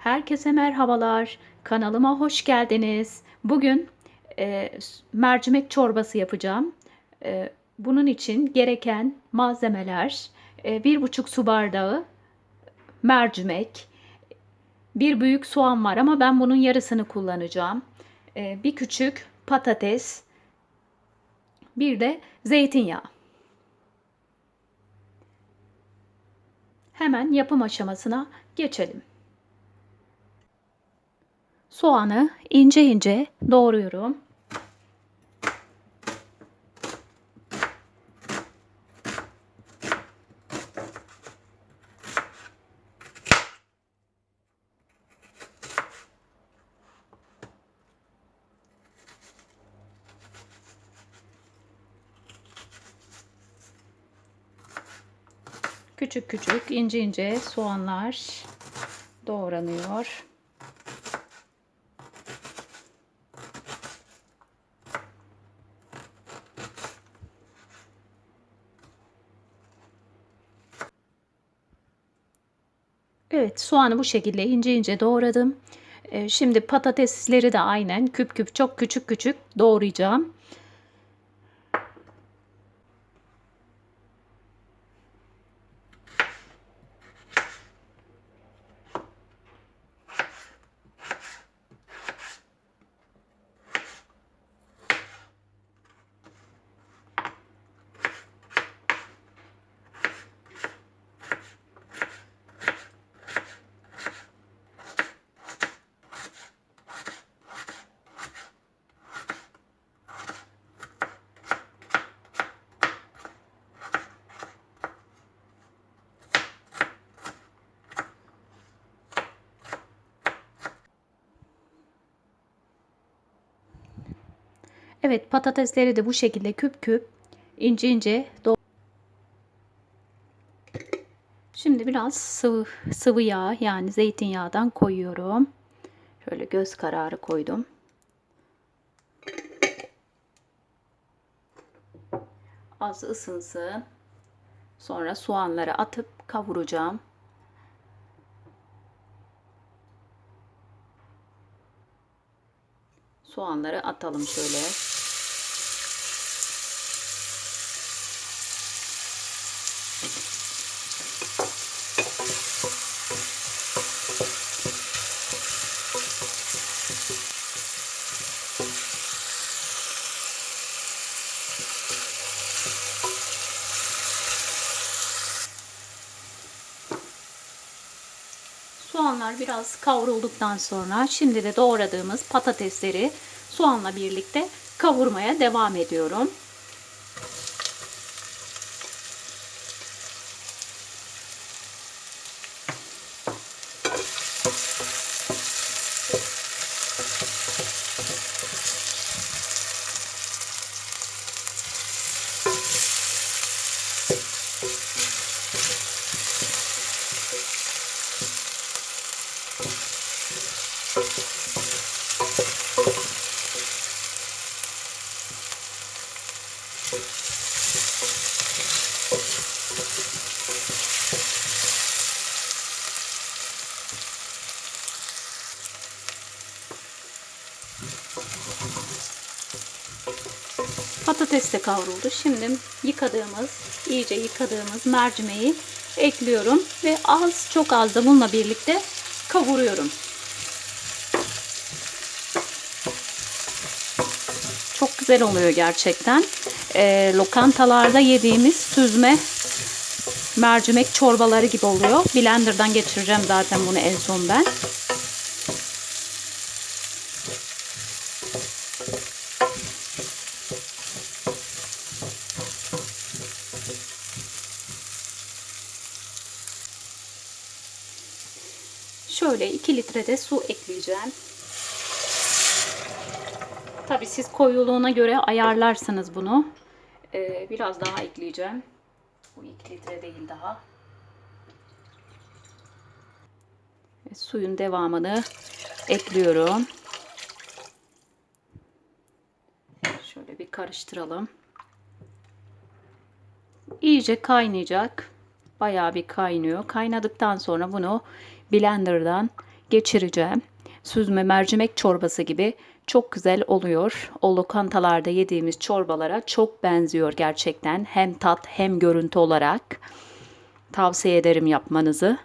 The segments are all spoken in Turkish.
Herkese merhabalar. Kanalıma hoş geldiniz. Bugün e, mercimek çorbası yapacağım. E, bunun için gereken malzemeler e, bir buçuk su bardağı mercimek, bir büyük soğan var ama ben bunun yarısını kullanacağım. E, bir küçük patates, bir de zeytinyağı. Hemen yapım aşamasına geçelim. Soğanı ince ince doğruyorum. Küçük küçük ince ince soğanlar doğranıyor. Evet soğanı bu şekilde ince ince doğradım. Ee, şimdi patatesleri de aynen küp küp çok küçük küçük doğrayacağım. Evet patatesleri de bu şekilde küp küp ince ince doğ Şimdi biraz sıvı, sıvı yağ yani zeytinyağından koyuyorum. Şöyle göz kararı koydum. Az ısınsın. Sonra soğanları atıp kavuracağım. Soğanları atalım şöyle. Soğanlar biraz kavrulduktan sonra şimdi de doğradığımız patatesleri soğanla birlikte kavurmaya devam ediyorum. Patates kavruldu. Şimdi yıkadığımız, iyice yıkadığımız mercimeği ekliyorum ve az çok az da bununla birlikte kavuruyorum. Çok güzel oluyor gerçekten. E, lokantalarda yediğimiz süzme mercimek çorbaları gibi oluyor. Blender'dan geçireceğim zaten bunu en son ben. Şöyle 2 litre de su ekleyeceğim. Tabi siz koyuluğuna göre ayarlarsınız bunu. Ee, biraz daha ekleyeceğim. Bu 2 litre değil daha. Ve suyun devamını ekliyorum. Şöyle bir karıştıralım. İyice kaynayacak. Bayağı bir kaynıyor. Kaynadıktan sonra bunu blenderdan geçireceğim. Süzme mercimek çorbası gibi çok güzel oluyor. O lokantalarda yediğimiz çorbalara çok benziyor gerçekten. Hem tat hem görüntü olarak. Tavsiye ederim yapmanızı.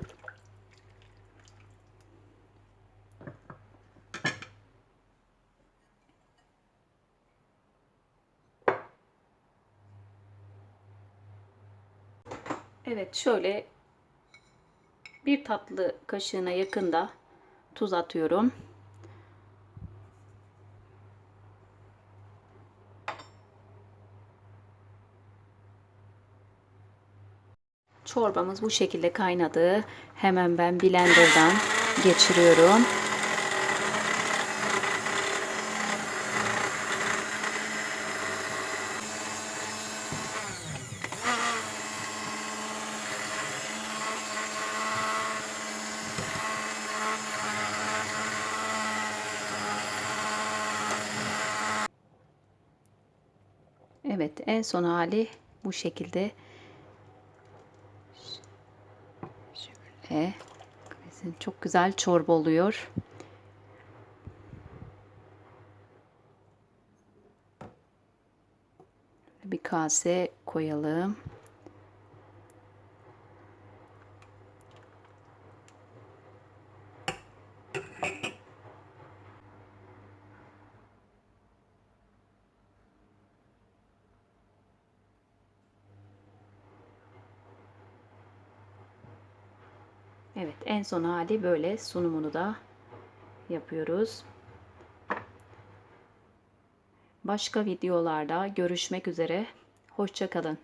Evet şöyle bir tatlı kaşığına yakında tuz atıyorum. Çorbamız bu şekilde kaynadı. Hemen ben blenderdan geçiriyorum. Evet, en son hali bu şekilde. Şöyle. Çok güzel çorba oluyor. Bir kase koyalım. Evet en son hali böyle sunumunu da yapıyoruz. Başka videolarda görüşmek üzere. Hoşçakalın.